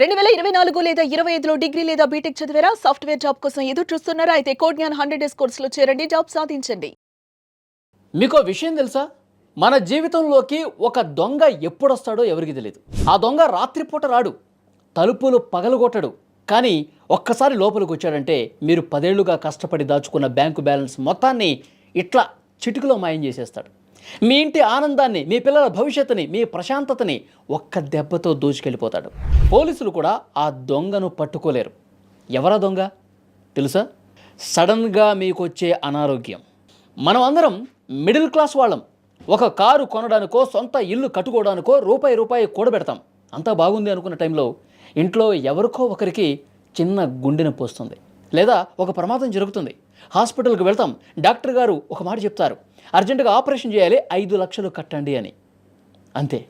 రెండు వేల ఇరవై నాలుగు లేదా ఇరవై ఐదులో డిగ్రీ లేదా బీటెక్ చదివారా? సాఫ్ట్వేర్ జాబ్ కోసం ఎదురు చూస్తున్నారా? అయితే కోడ్ జ్ఞాన్ హండ్రెడ్ డేస్ కోర్సులో చేరండి. జాబ్ సాధించండి. మీకు విషయం తెలుసా? మన జీవితంలోకి ఒక దొంగ ఎప్పుడొస్తాడో ఎవరికి తెలియదు ఆ దొంగ రాత్రిపూట రాడు తలుపులు పగలగొట్టడు. కానీ ఒక్కసారి లోపలికి వచ్చాడంటే మీరు పదేళ్ళుగా కష్టపడి దాచుకున్న బ్యాంకు బ్యాలెన్స్ మొత్తాన్ని ఇట్లా చిటికలో మాయం చేసేస్తాడు. మీ ఇంటి ఆనందాన్ని మీ పిల్లల భవిష్యత్తుని మీ ప్రశాంతతని ఒక్క దెబ్బతో దూచుకెళ్ళిపోతాడు. పోలీసులు కూడా ఆ దొంగను పట్టుకోలేరు. ఎవరా దొంగ? తెలుసా? సడన్గా మీకు వచ్చే అనారోగ్యం. మనం అందరం మిడిల్ క్లాస్ వాళ్ళం. ఒక కారు కొనడానికో సొంత ఇల్లు కట్టుకోవడానికో రూపాయి రూపాయి కూడబెడతాం. అంతా బాగుంది అనుకున్న టైంలో ఇంట్లో ఎవరికో ఒకరికి చిన్న గుండెను పోస్తుంది లేదా ఒక ప్రమాదం జరుగుతుంది. హాస్పిటల్కి వెళ్తాం. డాక్టర్ గారు ఒక మాట చెప్తారు. అర్జెంటుగా ఆపరేషన్ చేయాలి ఐదు లక్షలు కట్టండి అని. అంతే.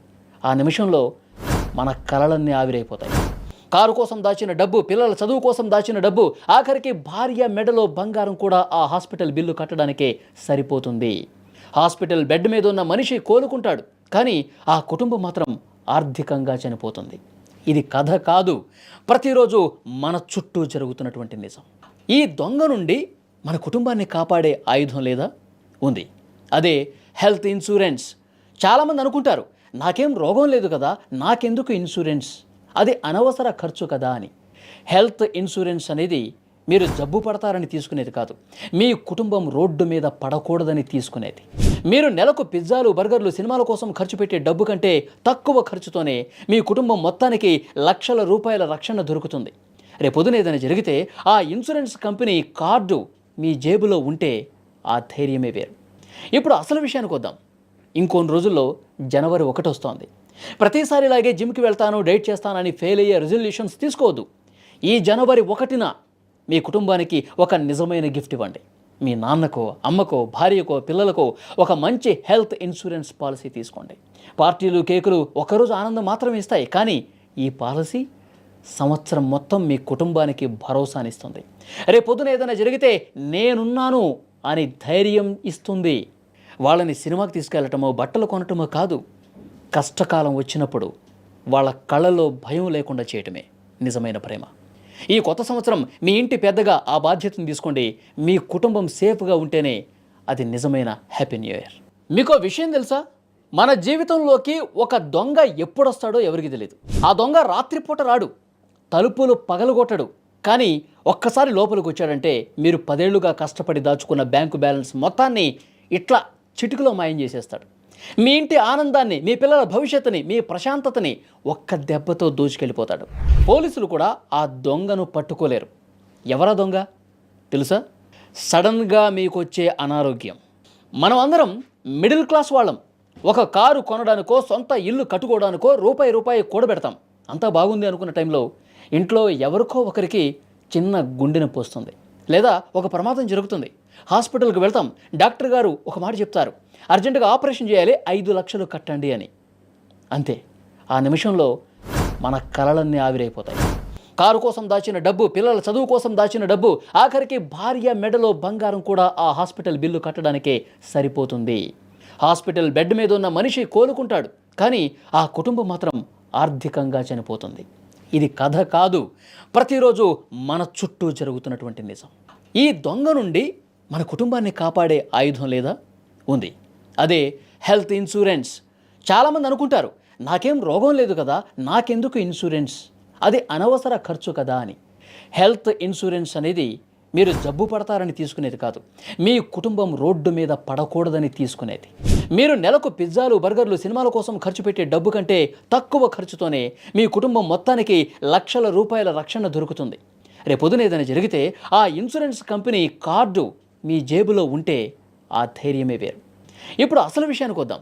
ఆ నిమిషంలో మన కలలన్నీ ఆవిరైపోతాయి. కారు కోసం దాచిన డబ్బు పిల్లల చదువు కోసం దాచిన డబ్బు ఆఖరికి భార్య మెడలో బంగారం కూడా ఆ హాస్పిటల్ బిల్లు కట్టడానికే సరిపోతుంది. హాస్పిటల్ బెడ్ మీద ఉన్న మనిషి కోలుకుంటాడు కానీ ఆ కుటుంబం మాత్రం ఆర్థికంగా చనిపోతుంది. ఇది కథ కాదు ప్రతిరోజు మన చుట్టూ జరుగుతున్నటువంటి నిజం. ఈ దొంగ నుండి మన కుటుంబాన్ని కాపాడే ఆయుధం లేదా? ఉంది. అదే హెల్త్ ఇన్సూరెన్స్. చాలామంది అనుకుంటారు నాకేం రోగం లేదు కదా నాకెందుకు ఇన్సూరెన్స్? అది అనవసర ఖర్చు కదా అని. హెల్త్ ఇన్సూరెన్స్ అనేది మీరు జబ్బు పడతారని తీసుకునేది కాదు మీ కుటుంబం రోడ్డు మీద పడకూడదని తీసుకునేది. మీరు నెలకు పిజ్జాలు బర్గర్లు సినిమాల కోసం ఖర్చు పెట్టే డబ్బు కంటే తక్కువ ఖర్చుతోనే మీ కుటుంబం మొత్తానికి లక్షల రూపాయల రక్షణ దొరుకుతుంది. రేపొద్దున ఏదైనా జరిగితే ఆ ఇన్సూరెన్స్ కంపెనీ కార్డు మీ జేబులో ఉంటే ఆ ధైర్యమే వేరు. ఇప్పుడు అసలు విషయానికి వద్దాం. ఇంకొన్ని రోజుల్లో జనవరి ఒకటి వస్తోంది. ప్రతిసారిలాగే జిమ్కి వెళ్తాను డైట్ చేస్తానని ఫెయిల్ అయ్యే రెజల్యూషన్స్ తీసుకోవద్దు. ఈ జనవరి ఒకటిన మీ కుటుంబానికి ఒక నిజమైన గిఫ్ట్ ఇవ్వండి. మీ నాన్నకో అమ్మకో భార్యకో పిల్లలకో ఒక మంచి హెల్త్ ఇన్సూరెన్స్ పాలసీ తీసుకోండి. పార్టీలు కేకులు ఒకరోజు ఆనందం మాత్రమే ఇస్తాయి. కానీ ఈ పాలసీ సంవత్సరం మొత్తం మీ కుటుంబానికి భరోసానిస్తుంది. రేపొద్దున ఏదైనా జరిగితే నేనున్నాను. అని ధైర్యం ఇస్తుంది. వాళ్ళని సినిమాకి తీసుకెళ్ళటమో బట్టలు కొనటమో కాదు. కష్టకాలం వచ్చినప్పుడు వాళ్ళ కళ్ళలో భయం లేకుండా చేయటమే నిజమైన ప్రేమ. ఈ కొత్త సంవత్సరం మీ ఇంటి పెద్దగా ఆ బాధ్యతను తీసుకోండి. మీ కుటుంబం సేఫ్గా ఉంటేనే అది నిజమైన హ్యాపీ న్యూ ఇయర్. మీకు విషయం తెలుసా? మన జీవితంలోకి ఒక దొంగ ఎప్పుడొస్తాడో ఎవరికి తెలియదు ఆ దొంగ రాత్రిపూట రాడు. తలుపులు పగలగొట్టడు. కానీ ఒక్కసారి లోపలికి వచ్చాడంటే మీరు పదేళ్ళుగా కష్టపడి దాచుకున్న బ్యాంకు బ్యాలెన్స్ మొత్తాన్ని ఇట్లా చిటికలో మాయం చేసేస్తాడు. మీ ఇంటి ఆనందాన్ని మీ పిల్లల భవిష్యత్తుని మీ ప్రశాంతతని ఒక్క దెబ్బతో దూచుకెళ్ళిపోతాడు. పోలీసులు కూడా ఆ దొంగను పట్టుకోలేరు. ఎవరా దొంగ? తెలుసా? సడన్గా మీకు వచ్చే అనారోగ్యం. మనం అందరం మిడిల్ క్లాస్ వాళ్ళం. ఒక కారు కొనడానికో సొంత ఇల్లు కట్టుకోవడానికో రూపాయి రూపాయి కూడబెడతాం. అంతా బాగుంది అనుకున్న టైంలో ఇంట్లో ఎవరికో ఒకరికి చిన్న గుండెను పోస్తుంది లేదా ఒక ప్రమాదం జరుగుతుంది. హాస్పిటల్కి వెళ్తాం డాక్టర్ గారు ఒక మాట చెప్తారు అర్జెంటుగా ఆపరేషన్ చేయాలి ఐదు లక్షలు కట్టండి అని. అంతే. ఆ నిమిషంలో మన కలలన్నీ ఆవిరైపోతాయి. కారు కోసం దాచిన డబ్బు పిల్లల చదువు కోసం దాచిన డబ్బు ఆఖరికి భార్య మెడలో బంగారం కూడా ఆ హాస్పిటల్ బిల్లు కట్టడానికే సరిపోతుంది. హాస్పిటల్ బెడ్ మీద ఉన్న మనిషి కోలుకుంటాడు కానీ ఆ కుటుంబం మాత్రం ఆర్థికంగా చనిపోతుంది. ఇది కథ కాదు. ప్రతిరోజు మన చుట్టూ జరుగుతున్నటువంటి నిజం. ఈ దొంగ నుండి మన కుటుంబాన్ని కాపాడే ఆయుధం లేదా? ఉంది. అదే హెల్త్ ఇన్సూరెన్స్. చాలామంది అనుకుంటారు నాకేం రోగం లేదు కదా నాకెందుకు ఇన్సూరెన్స్? అది అనవసర ఖర్చు కదా అని. హెల్త్ ఇన్సూరెన్స్ అనేది మీరు జబ్బు పడతారని తీసుకునేది కాదు. మీ కుటుంబం రోడ్డు మీద పడకూడదని తీసుకునేది. మీరు నెలకు పిజ్జాలు బర్గర్లు సినిమాల కోసం ఖర్చు పెట్టే డబ్బు కంటే తక్కువ ఖర్చుతోనే మీ కుటుంబం మొత్తానికి లక్షల రూపాయల రక్షణ దొరుకుతుంది. రేపొదున ఏదైనా జరిగితే ఆ ఇన్సూరెన్స్ కంపెనీ కార్డు మీ జేబులో ఉంటే ఆ ధైర్యమే వేరు. ఇప్పుడు అసలు విషయానికి వద్దాం.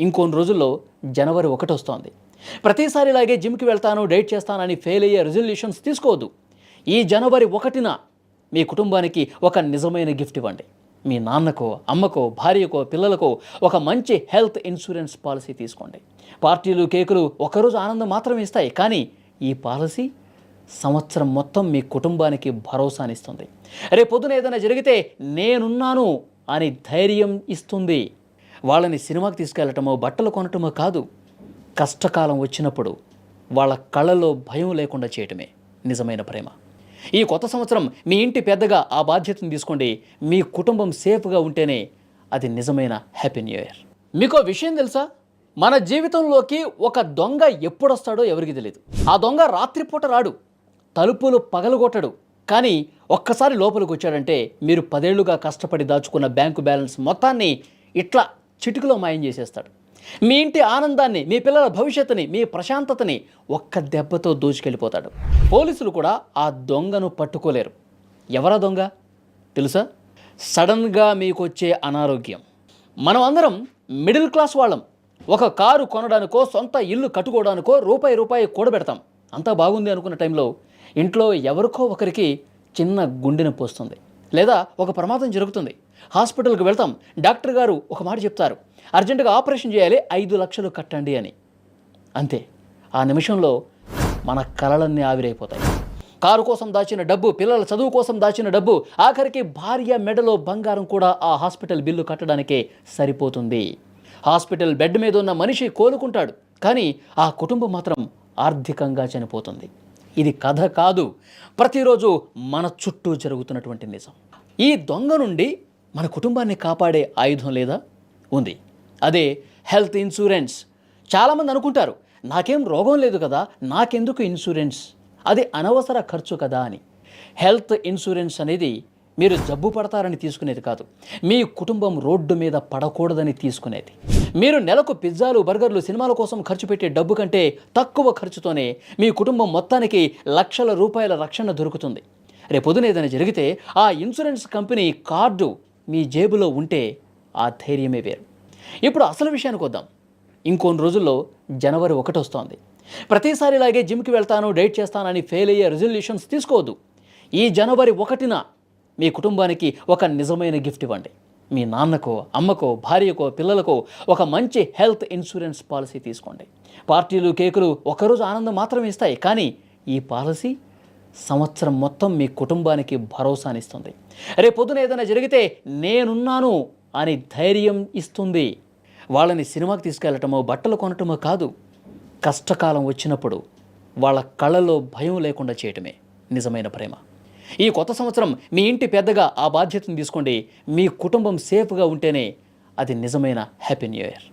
ఇంకొన్ని రోజుల్లో జనవరి ఒకటి వస్తోంది. ప్రతిసారిలాగే జిమ్కి వెళ్తాను డైట్ చేస్తానని ఫెయిల్ అయ్యే రెజల్యూషన్స్ తీసుకోవద్దు. ఈ జనవరి ఒకటిన మీ కుటుంబానికి ఒక నిజమైన గిఫ్ట్ ఇవ్వండి. మీ నాన్నకో అమ్మకో భార్యకో పిల్లలకో ఒక మంచి హెల్త్ ఇన్సూరెన్స్ పాలసీ తీసుకోండి. పార్టీలు కేకులు ఒకరోజు ఆనందం మాత్రమే ఇస్తాయి. కానీ ఈ పాలసీ సంవత్సరం మొత్తం మీ కుటుంబానికి భరోసానిస్తుంది. రేపొద్దున ఏదైనా జరిగితే నేనున్నాను అని ధైర్యం ఇస్తుంది. వాళ్ళని సినిమాకి తీసుకెళ్ళటమో బట్టలు కొనటమో కాదు. కష్టకాలం వచ్చినప్పుడు వాళ్ళ కళ్ళలో భయం లేకుండా చేయటమే నిజమైన ప్రేమ. ఈ కొత్త సంవత్సరం మీ ఇంటి పెద్దగా ఆ బాధ్యతను తీసుకోండి. మీ కుటుంబం సేఫ్గా ఉంటేనే అది నిజమైన హ్యాపీ న్యూ ఇయర్. మీకు విషయం తెలుసా? మన జీవితంలోకి ఒక దొంగ ఎప్పుడొస్తాడో ఎవరికి తెలియదు ఆ దొంగ రాత్రిపూట రాడు తలుపులు పగలగొట్టడు. కానీ ఒక్కసారి లోపలికి వచ్చాడంటే మీరు పదేళ్ళుగా కష్టపడి దాచుకున్న బ్యాంకు బ్యాలెన్స్ మొత్తాన్ని ఇట్లా చిటికలో మాయం చేసేస్తాడు. మీ ఇంటి ఆనందాన్ని మీ పిల్లల భవిష్యత్తుని మీ ప్రశాంతతని ఒక్క దెబ్బతో దోచుకెళ్ళిపోతాడు పోలీసులు కూడా ఆ దొంగను పట్టుకోలేరు. ఎవరా దొంగ? తెలుసా? సడన్గా మీకు వచ్చే అనారోగ్యం. మనం అందరం మిడిల్ క్లాస్ వాళ్ళం. ఒక కారు కొనడానికో సొంత ఇల్లు కట్టుకోవడానికో రూపాయి రూపాయి కూడబెడతాం. అంతా బాగుంది అనుకున్న టైంలో ఇంట్లో ఎవరికో ఒకరికి చిన్న గుండెను పోస్తుంది లేదా ఒక ప్రమాదం జరుగుతుంది. హాస్పిటల్కి వెళ్తాం. డాక్టర్ గారు ఒక మాట చెప్తారు. అర్జెంటుగా ఆపరేషన్ చేయాలి ఐదు లక్షలు కట్టండి అని. అంతే. ఆ నిమిషంలో మన కలలన్నీ ఆవిరైపోతాయి. కారు కోసం దాచిన డబ్బు పిల్లల చదువు కోసం దాచిన డబ్బు ఆఖరికి భార్య మెడలో బంగారం కూడా ఆ హాస్పిటల్ బిల్లు కట్టడానికే సరిపోతుంది. హాస్పిటల్ బెడ్ మీద ఉన్న మనిషి కోలుకుంటాడు కానీ ఆ కుటుంబం మాత్రం ఆర్థికంగా చనిపోతుంది. ఇది కథ కాదు ప్రతిరోజు మన చుట్టూ జరుగుతున్నటువంటి నిజం. ఈ దొంగ నుండి మన కుటుంబాన్ని కాపాడే ఆయుధం లేదా? ఉంది. అదే హెల్త్ ఇన్సూరెన్స్. చాలామంది అనుకుంటారు నాకేం రోగం లేదు కదా నాకెందుకు ఇన్సూరెన్స్? అది అనవసర ఖర్చు కదా అని. హెల్త్ ఇన్సూరెన్స్ అనేది మీరు జబ్బు పడతారని తీసుకునేది కాదు మీ కుటుంబం రోడ్డు మీద పడకూడదని తీసుకునేది. మీరు నెలకు పిజ్జాలు బర్గర్లు సినిమాల కోసం ఖర్చు పెట్టే డబ్బు కంటే తక్కువ ఖర్చుతోనే మీ కుటుంబం మొత్తానికి లక్షల రూపాయల రక్షణ దొరుకుతుంది. రేపొద్దున ఏదైనా జరిగితే ఆ ఇన్సూరెన్స్ కంపెనీ కార్డు మీ జేబులో ఉంటే ఆ ధైర్యమే వేరు. ఇప్పుడు అసలు విషయానికి వద్దాం. ఇంకొన్ని రోజుల్లో జనవరి ఒకటి వస్తోంది. ప్రతిసారి ఇలాగే జిమ్కి వెళ్తాను డైట్ చేస్తానని ఫెయిల్ అయ్యే రెజల్యూషన్స్ తీసుకోవద్దు. ఈ జనవరి ఒకటిన మీ కుటుంబానికి ఒక నిజమైన గిఫ్ట్ ఇవ్వండి. మీ నాన్నకో అమ్మకో భార్యకో పిల్లలకో ఒక మంచి హెల్త్ ఇన్సూరెన్స్ పాలసీ తీసుకోండి. పార్టీలు కేకులు ఒకరోజు ఆనందం మాత్రమే ఇస్తాయి. కానీ ఈ పాలసీ సంవత్సరం మొత్తం మీ కుటుంబానికి భరోసానిస్తుంది. రేపొద్దున ఏదైనా జరిగితే నేనున్నాను. అని ధైర్యం ఇస్తుంది. వాళ్ళని సినిమాకి తీసుకెళ్ళటమో బట్టలు కొనటమో కాదు. కష్టకాలం వచ్చినప్పుడు వాళ్ళ కళ్ళలో భయం లేకుండా చేయటమే నిజమైన ప్రేమ. ఈ కొత్త సంవత్సరం మీ ఇంటి పెద్దగా ఆ బాధ్యతను తీసుకోండి. మీ కుటుంబం సేఫ్గా ఉంటేనే అది నిజమైన హ్యాపీ న్యూ ఇయర్.